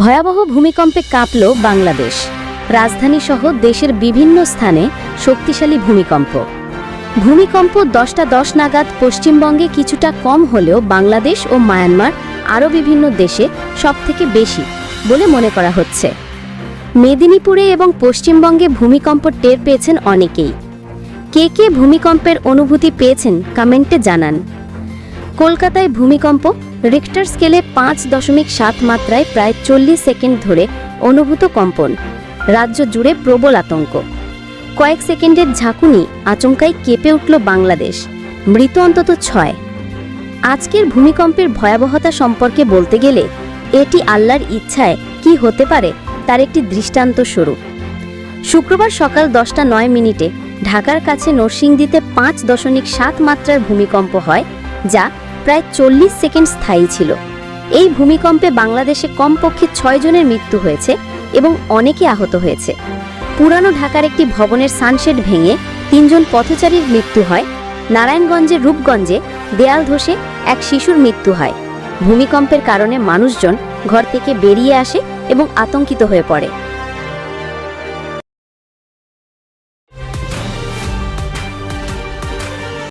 ভয়াবহ ভূমিকম্পে কাঁপল বাংলাদেশ। রাজধানী সহ দেশের বিভিন্ন স্থানে শক্তিশালী ভূমিকম্প। ভূমিকম্প দশটা দশ নাগাদ পশ্চিমবঙ্গে কিছুটা কম হলেও বাংলাদেশ ও মায়ানমার আরও বিভিন্ন দেশে সবথেকে বেশি বলে মনে করা হচ্ছে। মেদিনীপুরে এবং পশ্চিমবঙ্গে ভূমিকম্প টের পেয়েছেন অনেকেই। কে কে ভূমিকম্পের অনুভূতি পেয়েছেন কমেন্টে জানান। কলকাতায় ভূমিকম্প রিক্টার স্কেলে পাঁচ দশমিক সাত মাত্রায় প্রায় চল্লিশ সেকেন্ড ধরে অনুভূত কম্পন। রাজ্য জুড়ে প্রবল আতঙ্ক। কয়েক সেকেন্ডের ঝাঁকুনি আচমকাই কেঁপে উঠল বাংলাদেশ। মৃত অন্তত ছয়। আজকের ভূমিকম্পের ভয়াবহতা সম্পর্কে বলতে গেলে, এটি আল্লাহর ইচ্ছায় কি হতে পারে তার একটি দৃষ্টান্ত স্বরূপ। শুক্রবার সকাল দশটা নয় মিনিটে ঢাকার কাছে নরসিংদীতে পাঁচ দশমিক সাত মাত্রার ভূমিকম্প হয়, যা প্রায় চল্লিশ সেকেন্ড স্থায়ী ছিল। এই ভূমিকম্পে বাংলাদেশে কমপক্ষে ছয় জনের মৃত্যু হয়েছে এবং অনেকে আহত হয়েছে। পুরানো ঢাকার একটি ভবনের সানশেড ভেঙে তিনজন পথচারীর মৃত্যু হয়। নারায়ণগঞ্জের রূপগঞ্জে দেয়াল ধসে এক শিশুর মৃত্যু হয়। ভূমিকম্পের কারণে মানুষজন ঘর থেকে বেরিয়ে আসে এবং আতঙ্কিত হয়ে পড়ে।